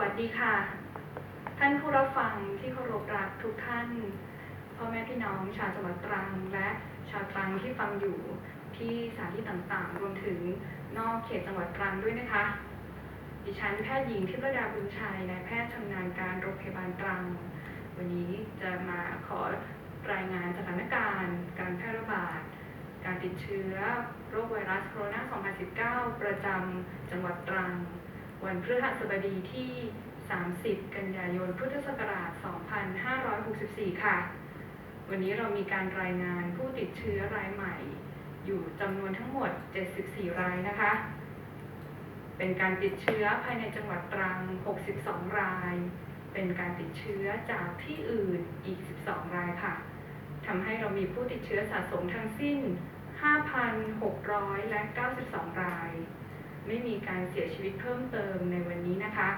วัสดีค่ะ ท่านผู้รับฟังที่เคารพรักทุกท่านพ่อแม่พี่น้องชาวจังหวัดตรัง และชาวตรังที่ฟังอยู่ที่สถานที่ต่างๆ รวมถึงนอกเขตจังหวัดตรังด้วยนะคะ ดิฉันแพทย์หญิงทิพย์ระดาบุญชัยนายแพทย์ชำนาญการโรงพยาบาลตรัง วันนี้จะมาขอรายงานสถานการณ์ การแพร่ระบาด การติดเชื้อ โรคไวรัสโคโรนา 2019 ประจำจังหวัดตรัง วันพฤหัสบดีที่ 30 กันยายน พุทธศักราช 2564 ค่ะ วันนี้เรามีการรายงานผู้ติดเชื้อรายใหม่ อยู่จำนวนทั้งหมด 74 รายนะคะ เป็นการติดเชื้อภายในจังหวัดตรัง 62 ราย เป็นการติดเชื้อจากที่อื่นอีก 12 รายค่ะ ทำให้เรามีผู้ติดเชื้อสะสมทั้งสิ้น 5,692 ราย ไม่มีการเสียชีวิตเพิ่มเติมในวันนี้นะคะ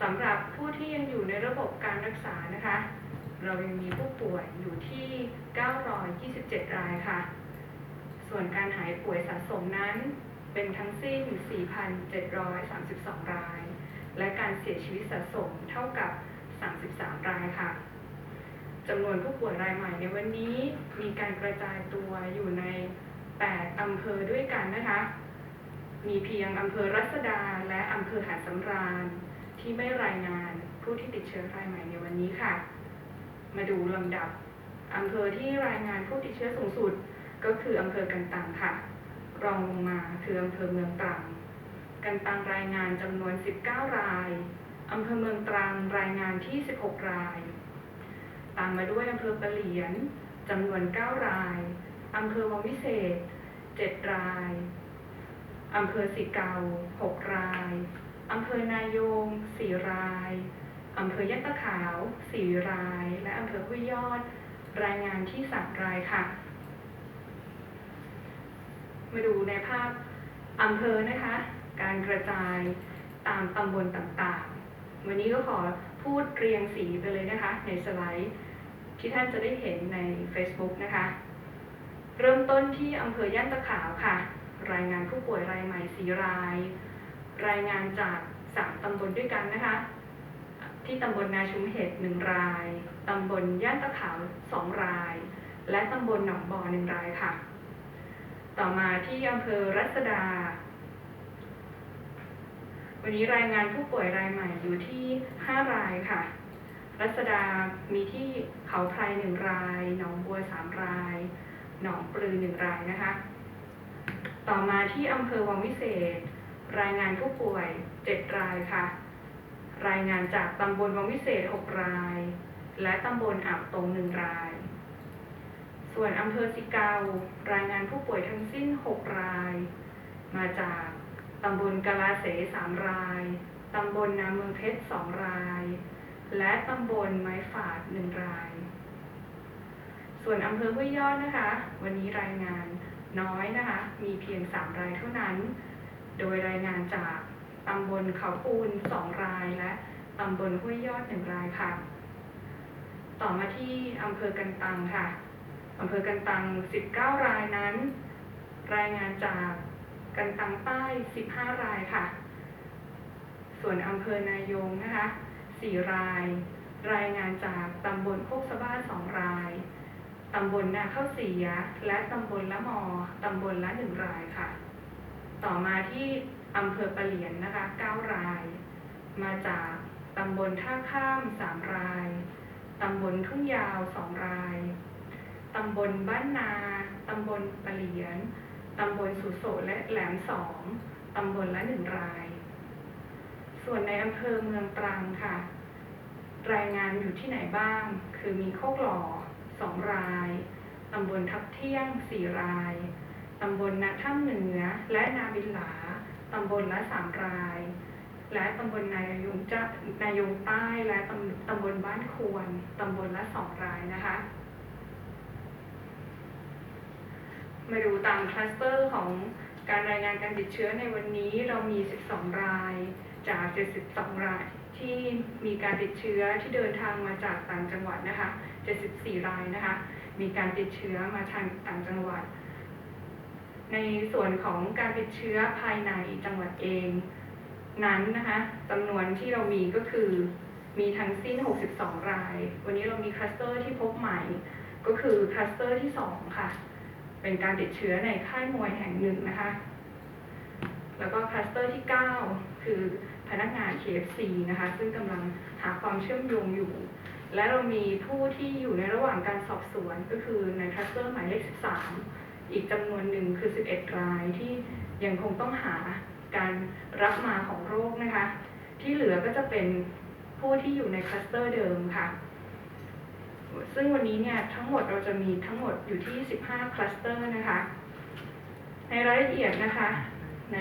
สำหรับผู้ที่ยังอยู่ในระบบการรักษานะคะ เรายังมีผู้ป่วยอยู่ที่ 927 รายค่ะ ส่วนการหายป่วยสะสมนั้นเป็นทั้งสิ้น 4,732 ราย และการเสียชีวิตสะสมเท่ากับ 33 รายค่ะจำนวนผู้ป่วยรายใหม่ในวันนี้มีการกระจายตัวอยู่ใน 8 อำเภอด้วยกันนะคะ มีเพียงอำเภอรัศดาและอำเภอหาดสำราญ ที่ไม่รายงานผู้ที่ติดเชื้อรายใหม่ในวันนี้ค่ะ มาดูลำดับอำเภอที่รายงานผู้ติดเชื้อสูงสุด ก็คืออำเภอกันตังค่ะ รองลงมาคืออำเภอเมืองตรัง กันตังรายงานจำนวน 19 รายอำเภอเมืองตรังรายงานที่ 16 ราย ตามมาด้วยอำเภอปะเหลียนจำนวน 9 รายอำเภอวังวิเศษ 7 ราย อำเภอสีเกา6ราย อำเภอนายง4ราย อำเภอยะตะขาว4ราย และอำเภอห้วยยอด รายงานที่3รายค่ะ มาดูในภาพอำเภอนะคะ การกระจายตามตำบลต่างๆ วันนี้ก็ขอพูดเรียงสีไปเลยนะคะ ในสไลด์ที่ท่านจะได้เห็นใน Facebook นะคะ เริ่มต้นที่อำเภอย่านตะขาวค่ะ รายงานผู้ป่วยรายใหม่สีราย รายงานจากสามตำบลด้วยกันนะคะ ที่ตำบลนาชุมเห็ดหนึ่งราย ตำบลย่านตะขาวสองราย และตำบลหนองบ่อหนึ่งรายค่ะ ต่อมาที่อำเภอรัศดา วันนี้รายงานผู้ป่วยรายใหม่อยู่ที่ 5 รายค่ะ รัศดามีที่เขาไพรหนึ่งราย หนองบัวสามราย หนองปลือหนึ่งรายนะคะ ต่อมาที่อำเภอวังวิเศษ รายงานผู้ป่วย 7 รายค่ะ รายงานจากตำบลวังวิเศษ 6 ราย และตำบลอ่าวตรงหนึ่งราย ส่วนอำเภอสิเการายงานผู้ป่วยทั้งสิ้น 6 ราย มาจากตำบลกาลาเสสามราย ตำบลนาเมืองเพชรสองราย และตำบลไม้ฝาดหนึ่งราย ส่วนอำเภอห้วยยอดนะคะ วันนี้รายงาน น้อยนะคะ มีเพียง 3 รายเท่านั้น โดยรายงานจากตำบลเขาปูน 2 รายและตำบลห้วยยอด 1 รายค่ะ ต่อมาที่อำเภอกันตังค่ะอำเภอกันตัง 19 รายนั้น รายงานจากกันตังใต้ 15 รายค่ะ ส่วนอำเภอนายงนะคะ 4 ราย รายงานจากตำบลโคกสะบ้า 2 ราย ตำบลนาข้าวเสีย และตำบลละมอ ตำบลละหนึ่งรายค่ะ ต่อมาที่อำเภอปะเหลียนนะคะ9ราย มาจากตำบลท่าข้าม3ราย ตำบลทุ่งยาว2ราย ตำบลบ้านนา ตำบลปะเหลียน ตำบลสุโสและแหลมสองตำบลละหนึ่งราย ส่วนในอำเภอเมืองตรังค่ะ รายงานอยู่ที่ไหนบ้าง คือมีโคกหล่อ สองราย ตำบลทับเที่ยงสี่ราย ตำบลนาถ้ำเหนือและนาบินหลา ตำบลละสามราย และตำบลนายงจะนายงใต้และตำตำบลบ้านควร ตำบลละสองรายนะคะ มาดูตามคลัสเตอร์ของการรายงานการติดเชื้อในวันนี้เรามี 12 รายจาก 72 รายที่มีการติดเชื้อที่เดินทางมาจากต่างจังหวัดนะคะ 74 รายนะคะ มีการติดเชื้อมาทางต่างจังหวัด ในส่วนของการติดเชื้อภายในจังหวัดเอง นั้นนะคะจำนวนที่เรามีก็คือมีทั้งสิ้น 62 ราย วันนี้เรามีคลัสเตอร์ที่พบใหม่ ก็คือคลัสเตอร์ที่ 2 ค่ะ เป็นการติดเชื้อในค่ายมวยแห่งหนึ่งนะคะ แล้วก็คลัสเตอร์ที่ 9 คือพนักงาน KFC นะคะ ซึ่งกำลังหาความเชื่อมโยงอยู่ และเรามีผู้ที่อยู่ในระหว่างการสอบสวนก็คือในคลัสเตอร์หมายเลข 13 อีกจำนวนหนึ่งคือ 11 รายที่ยังคงต้องหาการรับมาของโรคนะคะ ที่เหลือก็จะเป็นผู้ที่อยู่ในคลัสเตอร์เดิมค่ะ ซึ่งวันนี้เนี่ยทั้งหมดเราจะมีทั้งหมดอยู่ที่ 15 คลัสเตอร์นะคะ ในรายละเอียดนะคะ ใน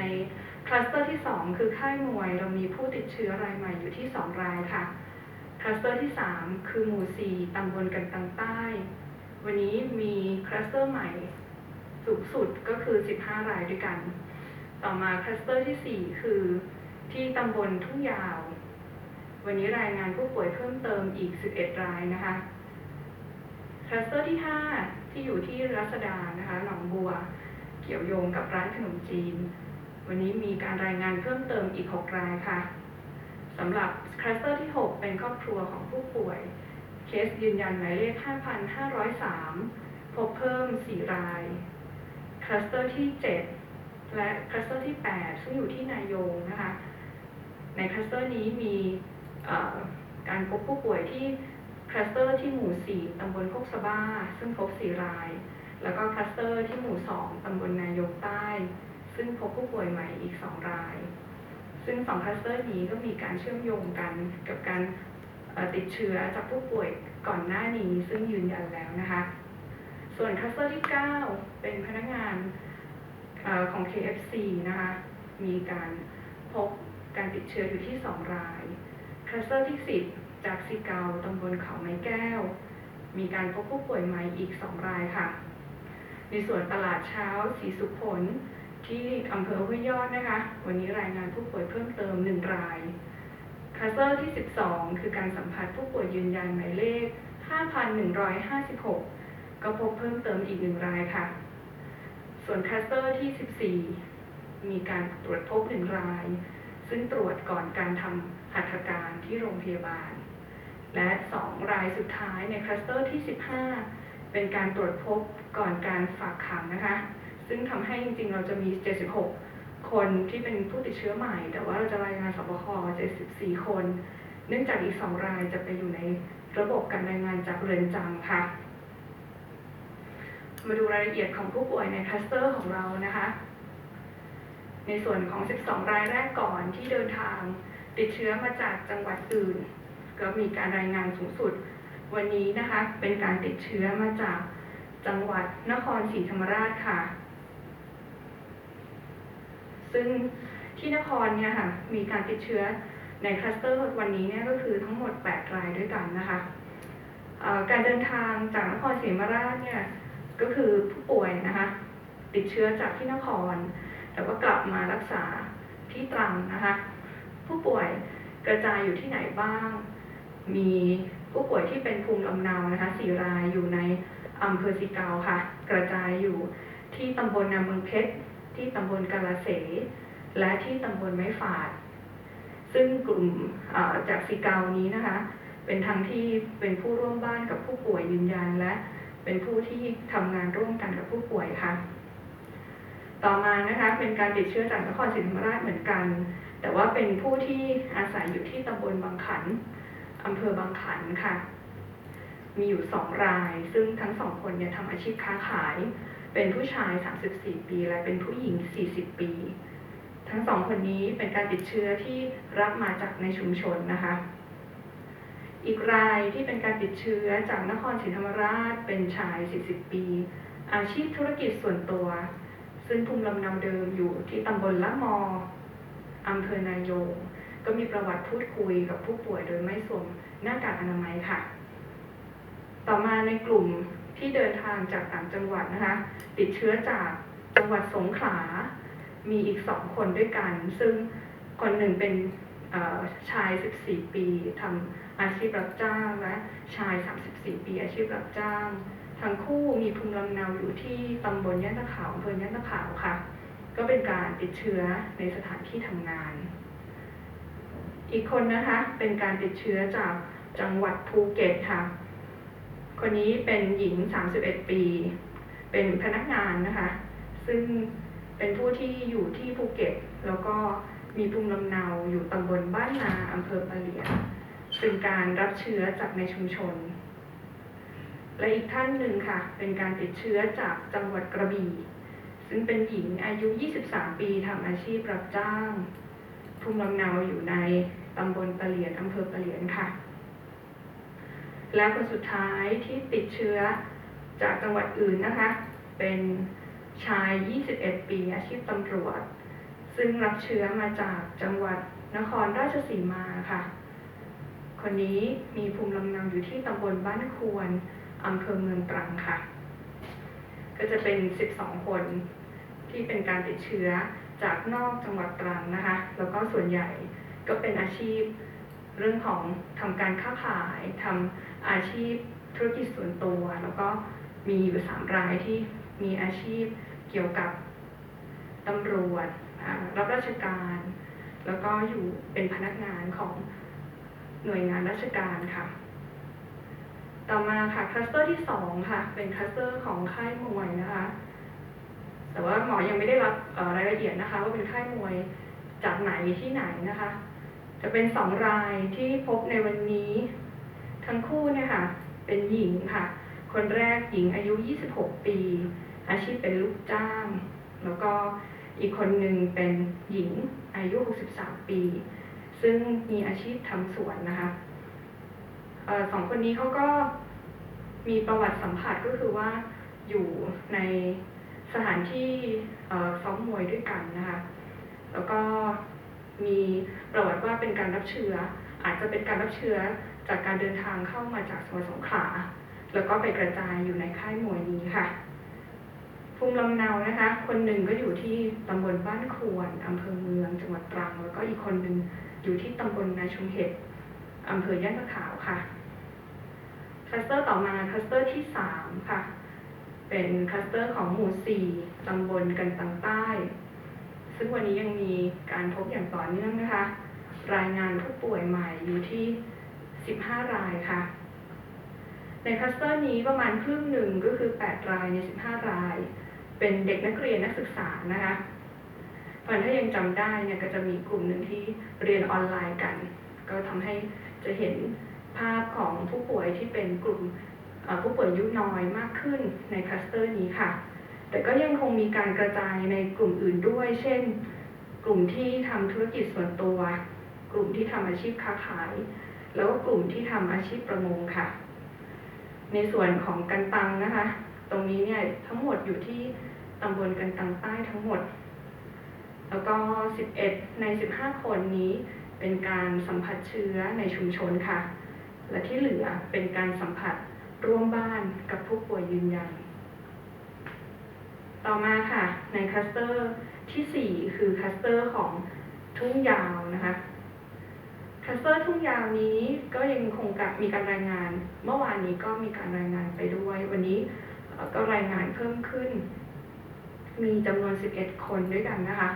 คลัสเตอร์ที่ 2 คือค่ายมวยเรามีผู้ติดเชื้อรายใหม่อยู่ที่ 2 รายค่ะ คลัสเตอร์ที่ 3 คือหมู่ 4ตำบลกันตังใต้ วันนี้มีคลัสเตอร์ใหม่สูงสุดก็คือ 15 รายด้วยกัน ต่อมาคลัสเตอร์ทีสี่ 4 คือที่ตำบลทุ่งยาว วันนี้รายงานผู้ป่วยเพิ่มเติมอีก 11 รายนะคะคลัสเตอร์ที่ 5 ที่อยู่ที่รัศดานะคะหนองบัว เกี่ยวโยงกับร้านขนมจีน วันนี้มีการรายงานเพิ่มเติมอีก 6 รายค่ะ สำหรับคลัสเตอร์ที่ 6 เป็นครอบครัวของผู้ป่วย เคสยืนยันหมายเลข 5,503 พบเพิ่ม 4 ราย คลัสเตอร์ที่ 7 และคลัสเตอร์ที่ 8 ซึ่งอยู่ที่นายงนะคะ ในคลัสเตอร์นี้มีการพบผู้ป่วยที่คลัสเตอร์ที่หมู่ 4 ตำบลโคกสะบ้า ซึ่งพบ 4 ราย แล้วก็คลัสเตอร์ที่หมู่ 2 ตำบลนายงใต้ ซึ่งพบผู้ป่วยใหม่อีก 2 ราย ซึ่ง2คลัสเตอร์นี้ก็มีการเชื่อมโยงกันกับการติดเชื้อจากผู้ป่วยก่อนหน้านี้ ซึ่งยืนยันแล้วนะคะ ส่วนคลัสเตอร์ที่ 9 เป็นพนักงานอของ KFC นะคะ มีการพบการติดเชื้ออยู่ที่ 2 ราย คลัสเตอร์ที่ 10 จากซีเกาตำบลเขาไม้แก้ว มีการพบผู้ป่วยใหม่อีก 2 รายค่ะ ในส่วนตลาดเช้าสีสุขผล ที่อำเภอห้วยยอดนะคะ วันนี้รายงานผู้ป่วยเพิ่มเติม 1 ราย คลัสเตอร์ที่ 12 คือการสัมผัสผู้ป่วยยืนยันหมายเลข 5,156 ก็พบเพิ่มเติมอีกหนึ่งรายค่ะ ส่วนคลัสเตอร์ที่ 14 มีการตรวจพบหนึ่งราย ซึ่งตรวจก่อนการทำหัตถการที่โรงพยาบาล และ 2 รายสุดท้ายในคลัสเตอร์ที่ 15 เป็นการตรวจพบก่อนการฝากขังนะคะ ซึ่งทำให้จริงๆ เราจะมี 76 คนที่เป็นผู้ติดเชื้อใหม่ แต่ว่าเราจะรายงานสบค74 คน เนื่องจากอีก 2 รายจะไปอยู่ในระบบการรายงานจากเรือนจำค่ะ มาดูรายละเอียดของผู้ป่วยในคลัสเตอร์ของเรานะคะ ในส่วนของ 12 รายแรกก่อนที่เดินทางติดเชื้อมาจากจังหวัดอื่น ก็มีการรายงานสูงสุดวันนี้นะคะ เป็นการติดเชื้อมาจากจังหวัดนครศรีธรรมราชค่ะ ซึ่งที่นครเนี่ยค่ะมีการติดเชื้อในคลัสเตอร์วันนี้เนี่ยก็คือทั้งหมด 8 รายด้วยกันนะคะการเดินทางจากนครศรีธรรมราชเนี่ยก็คือผู้ป่วยนะคะติดเชื้อจากที่นคร แต่ว่ากลับมารักษาที่ตรังนะคะผู้ป่วยกระจายอยู่ที่ไหนบ้าง มีผู้ป่วยที่เป็นภูมิลำเนานะคะสี่รายอยู่ในอำเภอสีเกาค่ะ กระจายอยู่ที่ตำบลนาเมืองเพชร ที่ตำบลกาลาเสและที่ตำบลไม้ฝาด ซึ่งกลุ่มจากสีเกานี้นะคะ เป็นทั้งที่เป็นผู้ร่วมบ้านกับผู้ป่วยยืนยันและเป็นผู้ที่ทำงานร่วมกันกับผู้ป่วยค่ะ ต่อมานะคะเป็นการติดเชื้อจากนครศรีธรรมราชเหมือนกัน แต่ว่าเป็นผู้ที่อาศัยอยู่ที่ตำบลบางขันอำเภอบางขันค่ะ มีอยู่สองราย ซึ่งทั้งสองคนเนี่ยทำอาชีพค้าขาย เป็นผู้ชาย 34 ปี และเป็นผู้หญิง 40 ปี ทั้งสองคนนี้เป็นการติดเชื้อที่รับมาจากในชุมชนนะคะ อีกรายที่เป็นการติดเชื้อจากนครศรีธรรมราชเป็นชาย 40 ปี อาชีพธุรกิจส่วนตัว ซึ่งภูมิลำเนาเดิมอยู่ที่ตำบลละมออำเภอนายงก็มีประวัติพูดคุยกับผู้ป่วยโดยไม่สวมหน้ากากอนามัยค่ะ ต่อมาในกลุ่ม ที่เดินทางจากต่างจังหวัดนะคะ ติดเชื้อจากจังหวัดสงขลา มีอีกสองคนด้วยกัน ซึ่งคนหนึ่งเป็นชาย 14 ปีทำอาชีพรับจ้างและชาย 34 ปีอาชีพรับจ้าง ทั้งคู่มีภูมิลำเนาอยู่ที่ตำบลย่านตะขาวอำเภอย่านตะขาวค่ะ ก็เป็นการติดเชื้อในสถานที่ทำงาน อีกคนนะคะเป็นการติดเชื้อจากจังหวัดภูเก็ตค่ะ คนนี้เป็นหญิง 31 ปี เป็นพนักงานนะคะ ซึ่งเป็นผู้ที่อยู่ที่ภูเก็ต แล้วก็มีภูมิลำเนาอยู่ตำบลบ้านนาอำเภอปะเหลียนเป็นการรับเชื้อจากในชุมชน และอีกท่านหนึ่งค่ะ เป็นการติดเชื้อจากจังหวัดกระบี่ ซึ่งเป็นหญิงอายุ 23 ปีทำอาชีพรับจ้างภูมิลำเนาอยู่ในตำบลปะเหลียนอำเภอปะเหลียนค่ะ และคนสุดท้ายที่ติดเชื้อจากจังหวัดอื่นนะคะ เป็นชาย 21 ปีอาชีพตำรวจ ซึ่งรับเชื้อมาจากจังหวัดนครราชสีมาค่ะ คนนี้มีภูมิลำเนาอยู่ที่ตำบลบ้านควรอำเภอเมืองตรังค่ะ ก็จะเป็น 12 คนที่เป็นการติดเชื้อจากนอกจังหวัดตรังนะคะ แล้วก็ส่วนใหญ่ก็เป็นอาชีพ เรื่องของทำการค้าขายทำอาชีพธุรกิจส่วนตัว แล้วก็มีอยู่สามรายที่มีอาชีพเกี่ยวกับตำรวจรับราชการ แล้วก็อยู่เป็นพนักงานของหน่วยงานราชการค่ะ ต่อมาค่ะคลัสเตอร์ที่สองค่ะ เป็นคลัสเตอร์ของค่ายมวยนะคะ แต่ว่าหมอยังไม่ได้รับรายละเอียดนะคะ ว่าเป็นค่ายมวยจากไหนที่ไหนนะคะ จะเป็นสองรายที่พบในวันนี้ ทั้งคู่เนี่ยค่ะ เป็นหญิงค่ะ คนแรกหญิงอายุ 26 ปี อาชีพเป็นลูกจ้าง แล้วก็อีกคนหนึ่งเป็นหญิงอายุ 63 ปี ซึ่งมีอาชีพทำสวนนะคะออสองคนนี้เขาก็มีประวัติสัมผัสก็คือว่าอยู่ในสถานที่ซ้อมมวยด้วยกันนะคะ แล้วก็ มีประวัติว่าเป็นการรับเชื้อ อาจจะเป็นการรับเชื้อจากการเดินทางเข้ามาจากสมุทรสงขลาแล้วก็ไปกระจายอยู่ในค่ายมวยนี้ค่ะภูมิลำเนานะคะ คนหนึ่งก็อยู่ที่ตำบลบ้านควรอำเภอเมือง จังหวัดตรัง แล้วก็อีกคนหนึ่งอยู่ที่ตำบลนาชุมเห็ดอำเภอย่านมะขาวค่ะคลัสเตอร์ต่อมาคลัสเตอร์ที่สามค่ะ เป็นคลัสเตอร์ของหมู่สี่ตำบลกันตังใต้ ซึ่งวันนี้ยังมีการพบอย่างต่อเนื่องนะคะ รายงานผู้ป่วยใหม่อยู่ที่ 15 รายค่ะ ในคลัสเตอร์นี้ประมาณครึ่งหนึ่งก็คือ 8 รายใน 15 ราย เป็นเด็กนักเรียนนักศึกษานะคะเพราะถ้ายังจำได้เนี่ยก็จะมีกลุ่มหนึ่งที่เรียนออนไลน์กัน ก็ทำให้จะเห็นภาพของผู้ป่วยที่เป็นกลุ่มผู้ป่วยยุน้อยมากขึ้นในคลัสเตอร์นี้ค่ะ แต่ก็ยังคงมีการกระจายในกลุ่มอื่นด้วย เช่น กลุ่มที่ทำธุรกิจส่วนตัว กลุ่มที่ทำอาชีพค้าขาย แล้วก็กลุ่มที่ทำอาชีพประมงค่ะ ในส่วนของกันตังนะคะ ตรงนี้เนี่ยทั้งหมดอยู่ที่ตำบลกันตังใต้ทั้งหมด แล้วก็ 11 ใน 15 คนนี้เป็นการสัมผัสเชื้อในชุมชนค่ะ และที่เหลือเป็นการสัมผัสร่วมบ้านกับผู้ป่วยยืนยัน ต่อมาค่ะ ในคลัสเตอร์ที่ 4 คือคลัสเตอร์ของทุ่งยาวนะคะคลัสเตอร์ทุ่งยาวนี้ก็ยังคงกับมีการรายงาน เมื่อวานนี้ก็มีการรายงานไปด้วย วันนี้ก็รายงานเพิ่มขึ้น มีจำนวน 11 คนด้วยกันนะคะ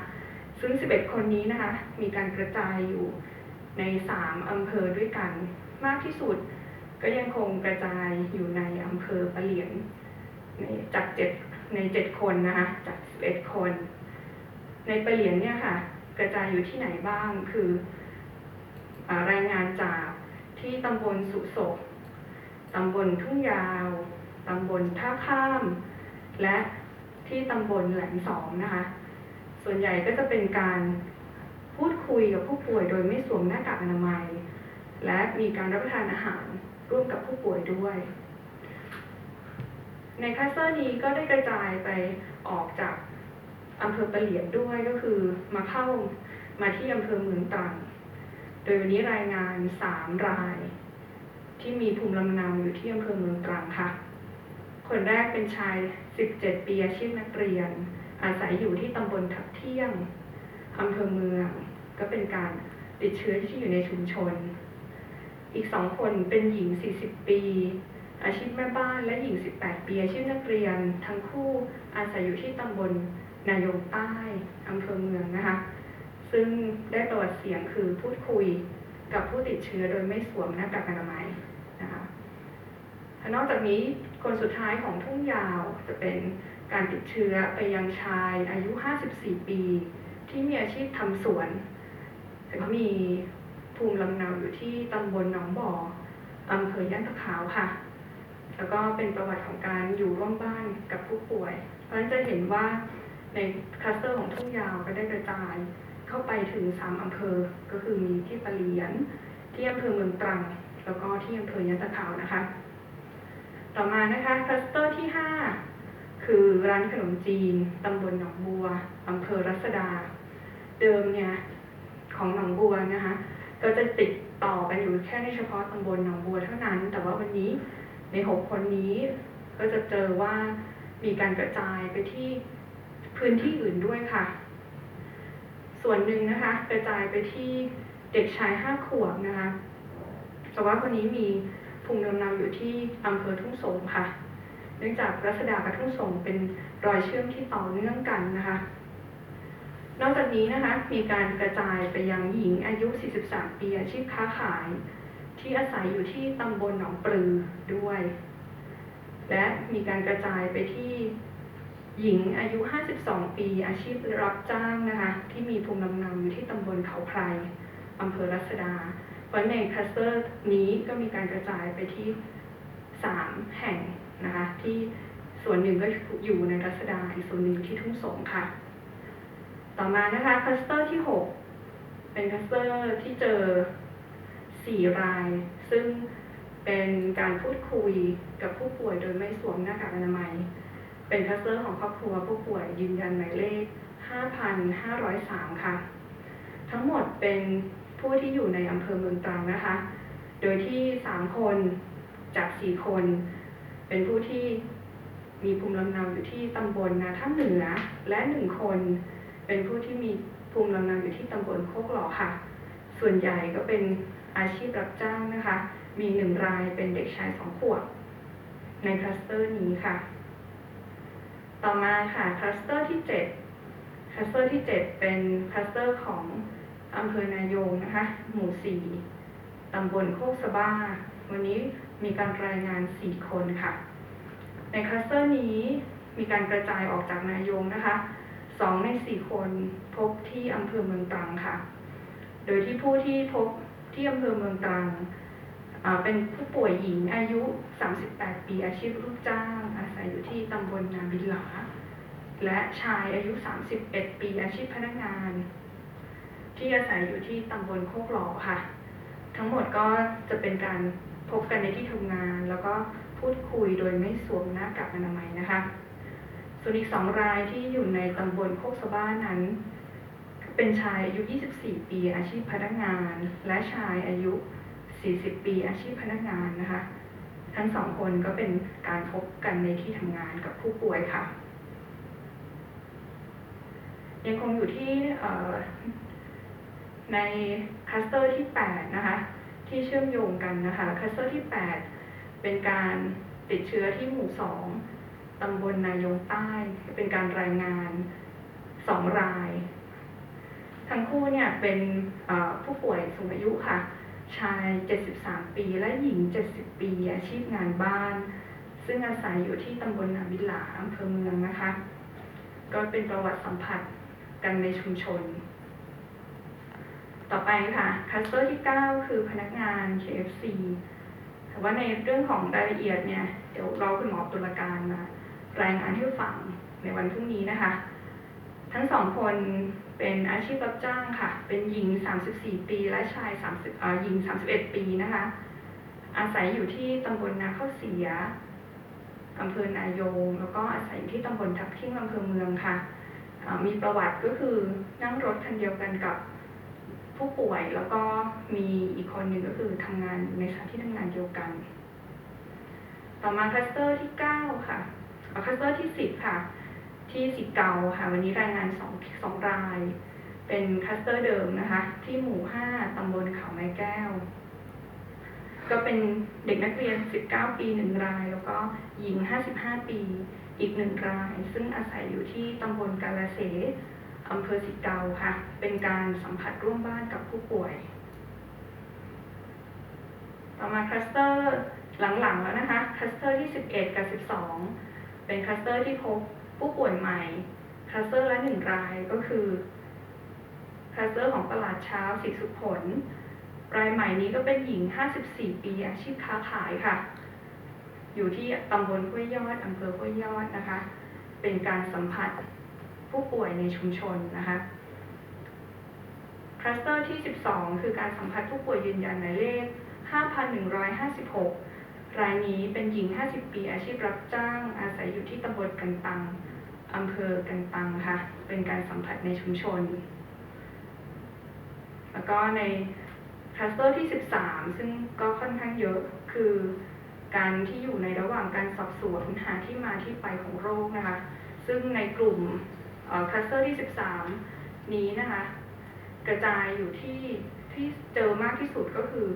ซึ่ง 11 คนนี้นะคะ มีการกระจายอยู่ใน 3 อำเภอด้วยกัน มากที่สุดก็ยังคงกระจายอยู่ในอำเภอปะเหลียนในจาก 7 ใน7คนนะคะจาก11คน ในปะเหลียนเนี่ยค่ะ กระจายอยู่ที่ไหนบ้างคืออรายงานจากที่ตำบลสุโศกตำบลทุ่งยาว ตำบลท่าข้าม และที่ตำบลแหลมสองนะคะ ส่วนใหญ่ก็จะเป็นการพูดคุยกับผู้ป่วยโดยไม่สวมหน้ากากอนามัย และมีการรับประทานอาหารร่วมกับผู้ป่วยด้วย ในคลัสเตอร์นี้ก็ได้กระจายไปออกจากอำเภอปะเหลียนด้วยก็คือมาเข้ามาที่อำเภอเมืองตรัง โดยวันนี้รายงานสามราย ที่มีภูมิลำเนาอยู่ที่อำเภอเมืองตรังค่ะ คนแรกเป็นชาย 17 ปีอาชีพนักเรียน อาศัยอยู่ที่ตำบลทับเที่ยงอำเภอเมือง ก็เป็นการติดเชื้อที่อยู่ในชุมชน อีกสองคนเป็นหญิง 40 ปี อาชีพแม่บ้านและหญิง 18 ปีอาชีพนักเรียน ทั้งคู่อาศัยอยู่ที่ตำบลนายงใต้อำเภอเมืองนะคะ ซึ่งได้ประวัติเสียงคือพูดคุยกับผู้ติดเชื้อโดยไม่สวมหน้ากากอนามัยนะคะนอกจากนี้คนสุดท้ายของทุ่งยาวจะเป็นการติดเชื้อไปยังชายอายุ 54 ปี ที่มีอาชีพทำสวนแต่ก็มีภูมิลำเนาอยู่ที่ตำบลหนองบ่ออำเภอย่านตะขาวค่ะ แล้วก็เป็นประวัติของการอยู่ร่วมบ้านกับผู้ป่วย เพราะฉะนั้นจะเห็นว่าในคลัสเตอร์ของทุ่งยาวก็ได้กระจายเข้าไปถึง3อำเภอ ก็คือมีที่ปะเหลียน ที่อำเภอเมืองตรัง แล้วก็ที่อำเภอย่านตะขาวนะคะ ต่อมานะคะคลัสเตอร์ที่ 5 คือร้านขนมจีนตำบลหนองบัวอำเภอรัศดา เดิมเนี่ยของหนองบัวนะคะ ก็จะติดต่อกันอยู่แค่ในเฉพาะตำบลหนองบัวเท่านั้น แต่ว่าวันนี้ ในหกคนนี้ก็จะเจอว่ามีการกระจายไปที่พื้นที่อื่นด้วยค่ะ ส่วนหนึ่งนะคะ กระจายไปที่เด็กชายห้าขวบนะคะแต่ว่าคนนี้มีภูมิลำเนาอยู่ที่อำเภอทุ่งสงค่ะ เนื่องจากรัศดากับทุ่งสงเป็นรอยเชื่อมที่ต่อเนื่องกันนะคะ นอกจากนี้นะคะมีการกระจายไปยังหญิงอายุ 43 ปีอาชีพค้าขาย ที่อาศัยอยู่ที่ตำบลหนองปลือด้วย และมีการกระจายไปที่หญิงอายุ 52 ปี อาชีพรับจ้างนะคะ ที่มีภูมิลำเนาอยู่ที่ตำบลเขาไพรอำเภอรัศดา เพราะในคลัสเตอร์นี้ก็มีการกระจายไปที่ 3 แห่งนะคะ ที่ส่วนหนึ่งก็อยู่ในรัศดา อีกส่วนหนึ่งที่ทุ่งสงค่ะ ต่อมานะคะคลัสเตอร์ที่ 6 เป็นคลัสเตอร์ที่เจอ 4 ราย ซึ่งเป็นการพูดคุยกับผู้ป่วยโดยไม่สวมหน้ากากอนามัย เป็นคัสเตอร์ของครอบครัวผู้ป่วยยืนยันหมายเลข 5,503 ค่ะ ทั้งหมดเป็นผู้ที่อยู่ในอำเภอเมืองตรังนะคะ โดยที่ 3 คนจาก 4 คน เป็นผู้ที่มีภูมิลำเนาอยู่ที่ตำบลนาท่าเหนือ และ1คนเป็นผู้ที่มีภูมิลำเนาอยู่ที่ตำบลโคกหล่อค่ะ ส่วนใหญ่ก็เป็น อาชีพรับจ้างนะคะ มีหนึ่งรายเป็นเด็กชายสองขวบในคลัสเตอร์นี้ค่ะ ต่อมาค่ะคลัสเตอร์ที่7คลัสเตอร์ที่7เป็นคลัสเตอร์ของอำเภอนายงนะคะ หมู่4ตำบลโคกสะบ้า วันนี้มีการรายงาน4คนค่ะ ในคลัสเตอร์นี้มีการกระจายออกจากนายงนะคะสองในสี่คนพบที่อำเภอเมืองตรังค่ะ โดยที่ผู้ที่พบ ที่อำเภอเมืองตรังเป็นผู้ป่วยหญิงอายุ 38 ปีอาชีพลูกจ้าง อาศัยอยู่ที่ตำบลนาบินหลา และชายอายุ 31 ปีอาชีพพนักงาน ที่อาศัยอยู่ที่ตำบลโคกหล่อค่ะ ทั้งหมดก็จะเป็นการพบกันในที่ทำงาน แล้วก็พูดคุยโดยไม่สวมหน้ากากอนามัยนะคะ ส่วนอีกสองรายที่อยู่ในตำบลโคกสะบ้านนั้น เป็นชายอายุ 24 ปีอาชีพพนักงาน และชายอายุ 40 ปีอาชีพพนักงานนะคะ ทั้งสองคนก็เป็นการพบกันในที่ทำงานกับผู้ป่วยค่ะ ยังคงอยู่ที่ในคลัสเตอร์ที่ 8 นะคะ ที่เชื่อมโยงกันนะคะคลัสเตอร์ที่ 8 เป็นการติดเชื้อที่หมู่ 2ตำบลนายงใต้ เป็นการรายงานสองราย ทั้งคู่เนี่ยเป็นผู้ป่วยสูงอายุค่ะ ชาย 73 ปีและหญิง 70 ปีอาชีพงานบ้าน ซึ่งอาศัยอยู่ที่ตำบลนาบิลหลาอำเภอเมืองนะคะ ก็เป็นประวัติสัมผัสกันในชุมชน ต่อไปค่ะคัสเตอร์ที่ 9 คือพนักงาน KFC แต่ว่าในเรื่องของรายละเอียดเนี่ย เดี๋ยวเราคุณหมอตุลาการมารายงานให้ฟังในวันพรุ่งนี้นะคะ ทั้งสองคน เป็นอาชีพรับจ้างค่ะ เป็นหญิง 34 ปี และชาย 30อ่าหญิง 31 ปีนะคะ อาศัยอยู่ที่ตำบลนาข้าวเสียอำเภอนายง แล้วก็อาศัยอยู่ที่ตำบลทับทิ่งอำเภอเมืองค่ะ มีประวัติก็คือนั่งรถคันเดียวกันกับผู้ป่วย แล้วก็มีอีกคนหนึ่งก็คือทำงานในสถานที่ทำงานเดียวกัน ต่อมาคลัสเตอร์ที่ 9 ค่ะคลัสเตอร์ที่ 10 ค่ะ ที่สิเกาค่ะ วันนี้รายงานสองสองราย เป็นคลัสเตอร์เดิมนะคะ ที่หมู่5ตำบลเขาไม้แก้ว ก็เป็นเด็กนักเรียน 19 ปีหนึ่งราย แล้วก็หญิง 55 ปีอีกหนึ่งราย ซึ่งอาศัยอยู่ที่ตำบลกาลเสอำเภอสิเกาค่ะ เป็นการสัมผัสร่วมบ้านกับผู้ป่วย ต่อมาคลัสเตอร์หลังๆแล้วนะคะ คลัสเตอร์ที่ 11 กับ 12 เป็นคลัสเตอร์ที่พบ ผู้ป่วยใหม่คลัสเตอร์ละหนึ่งรายก็คือคลัสเตอร์ของตลาดเช้าสีสุขผล รายใหม่นี้ก็เป็นหญิง 54 ปีอาชีพค้าขายค่ะ อยู่ที่ตำบลห้วยยอดอำเภอห้วยยอดนะคะ เป็นการสัมผัสผู้ป่วยในชุมชนนะคะคลัสเตอร์ที่ 12 คือการสัมผัสผู้ป่วยยืนยันหมายเลข 5,156 รายนี้เป็นหญิง 50 ปีอาชีพรับจ้าง อาศัยอยู่ที่ตำบลกันตังอำเภอกันตังค่ะ เป็นการสัมผัสในชุมชน แล้วก็ในคลัสเตอร์ที่ 13 ซึ่งก็ค่อนข้างเยอะคือการที่อยู่ในระหว่างการสอบสวนหาที่มาที่ไปของโรคนะคะ ซึ่งในกลุ่มคลัสเตอร์ที่ 13 นี้นะคะ กระจายอยู่ที่ที่เจอมากที่สุดก็คือ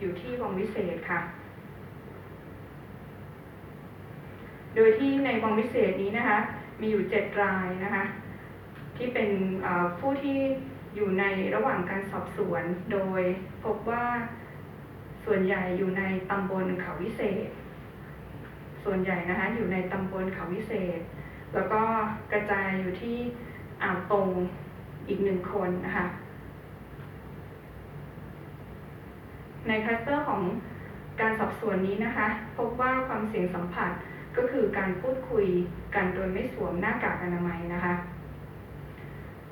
อยู่ที่วังวิเศษค่ะ โดยที่ในวังวิเศษนี้นะคะมีอยู่เจ็ดรายนะคะที่เป็นผู้ที่อยู่ในระหว่างการสอบสวน โดยพบว่าส่วนใหญ่อยู่ในตำบลเขาวิเศษ ส่วนใหญ่นะคะอยู่ในตำบลเขาวิเศษ แล้วก็กระจายอยู่ที่อ่าวตรงอีกหนึ่งคนนะคะในคลัสเตอร์ของการสอบสวนนี้นะคะ พบว่าความเสี่ยงสัมผัส ก็คือการพูดคุยกันโดยไม่สวมหน้ากากอนามัยนะคะ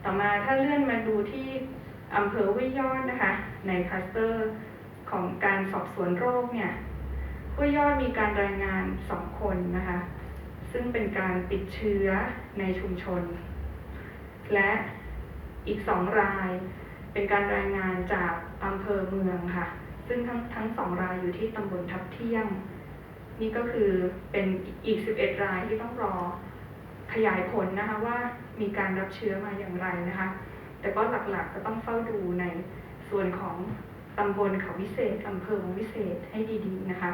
ต่อมาถ้าเลื่อนมาดูที่อำเภอห้วยยอดนะคะ ในคลัสเตอร์ของการสอบสวนโรคเนี่ยห้วยยอดมีการรายงานสองคนนะคะ ซึ่งเป็นการติดเชื้อในชุมชน และอีกสองรายเป็นการรายงานจากอำเภอเมืองค่ะ ซึ่งทั้งทั้งสองรายอยู่ที่ตำบลทับเที่ยง นี่ก็คือเป็นอีก 11 รายที่ต้องรอขยายผลนะคะว่ามีการรับเชื้อมาอย่างไรนะคะ แต่ก็หลักๆก็ต้องเฝ้าดูในส่วนของตำบลเขาวิเศษอำเภอวิเศษให้ดีๆนะคะ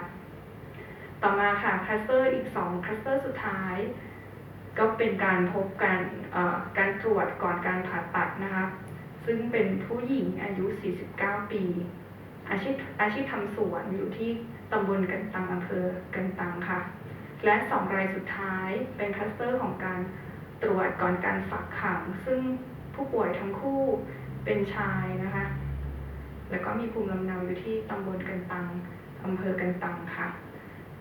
ต่อมาค่ะคลัสเตอร์อีก2คลัสเตอร์สุดท้าย ก็เป็นการพบการการตรวจก่อนการผ่าตัดนะคะ ซึ่งเป็นผู้หญิงอายุ 49 ปี อาชีพอาชีพทำสวนอยู่ที่ ตำบลกันตังอำเภอกันตังค่ะ และสองรายสุดท้ายเป็นคลัสเตอร์ของการตรวจก่อนการฝากขัง ซึ่งผู้ป่วยทั้งคู่เป็นชายนะคะ แล้วก็มีภูมิลำเนาอยู่ที่ตำบลกันตังอำเภอกันตังค่ะ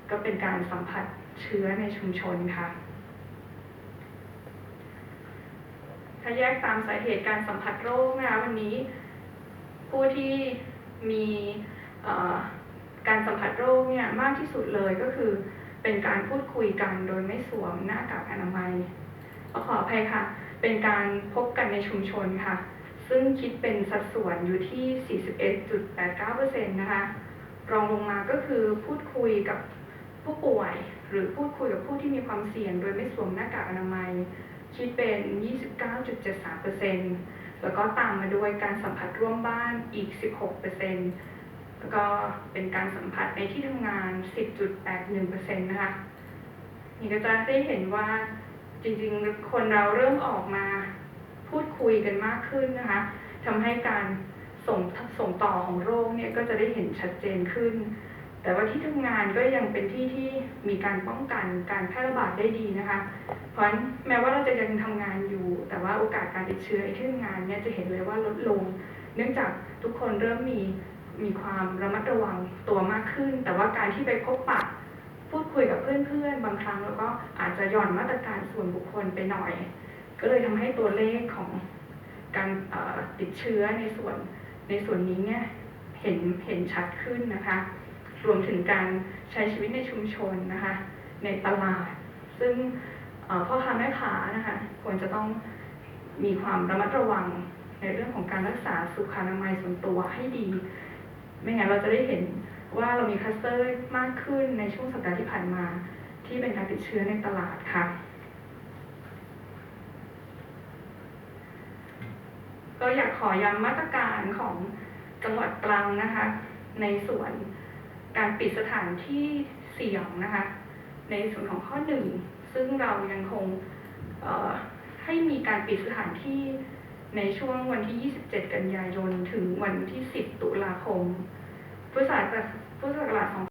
ก็เป็นการสัมผัสเชื้อในชุมชนค่ะ ถ้าแยกตามสาเหตุการสัมผัสโรคนะคะวันนี้ ผู้ที่มีอ การสัมผัสโรคเนี่ยมากที่สุดเลยก็คือ เป็นการพูดคุยกันโดยไม่สวมหน้ากากอนามัยขออภัยค่ะ เป็นการพบกันในชุมชนค่ะ ซึ่งคิดเป็นสัดส่วนอยู่ที่ 41.89%นะคะ รองลงมาก็คือพูดคุยกับผู้ป่วย หรือพูดคุยกับผู้ที่มีความเสี่ยง โดยไม่สวมหน้ากากอนามัย คิดเป็น 29.73%แล้วก็ตามมาด้วยการสัมผัสร่วมบ้านอีก 16% แล้วก็เป็นการสัมผัสในที่ทำงาน 10.81%นะคะนี่ก็จะได้เห็นว่าจริงๆ คนเราเริ่มออกมาพูดคุยกันมากขึ้นนะคะทำให้การส่งส่งต่อของโรคเนี่ยก็จะได้เห็นชัดเจนขึ้น แต่ว่าที่ทำงานก็ยังเป็นที่ที่มีการป้องกันการแพร่ระบาดได้ดีนะคะ เพราะฉะนั้นแม้ว่าเราจะยังทำงานอยู่ แต่ว่าโอกาสการติดเชื้อในที่ทำงานเนี่ยจะเห็นเลยว่าลดลง เนื่องจากทุกคนเริ่มมี มีความระมัดระวังตัวมากขึ้น แต่ว่าการที่ไปพบปะพูดคุยกับเพื่อนๆ บางครั้งแล้วก็อาจจะหย่อนมาตรการส่วนบุคคลไปหน่อย ก็เลยทำให้ตัวเลขของการติดเชื้อในส่วนในส่วนนี้เนี่ยเห็นเห็นชัดขึ้นนะคะ รวมถึงการใช้ชีวิตในชุมชนนะคะ ในตลาด ซึ่งพ่อค้าแม่ค้านะคะควรจะต้องมีความระมัดระวังในเรื่องของการรักษาสุขอนามัยส่วนตัวให้ดี ไม่งั้นเราจะได้เห็นว่าเรามีคลัสเตอร์มากขึ้นในช่วงสัปดาห์ที่ผ่านมา ที่เป็นการติดเชื้อในตลาดค่ะ ก็อยากขอย้ำมาตรการของจังหวัดตรังนะคะ ในส่วนการปิดสถานที่เสี่ยงนะคะ ในส่วนของข้อหนึ่งซึ่งเรายังคงให้มีการปิดสถานที่ในช่วงวันที่ 27 กันยายน ถึงวันที่ 10 ตุลาคม พุทธศักราช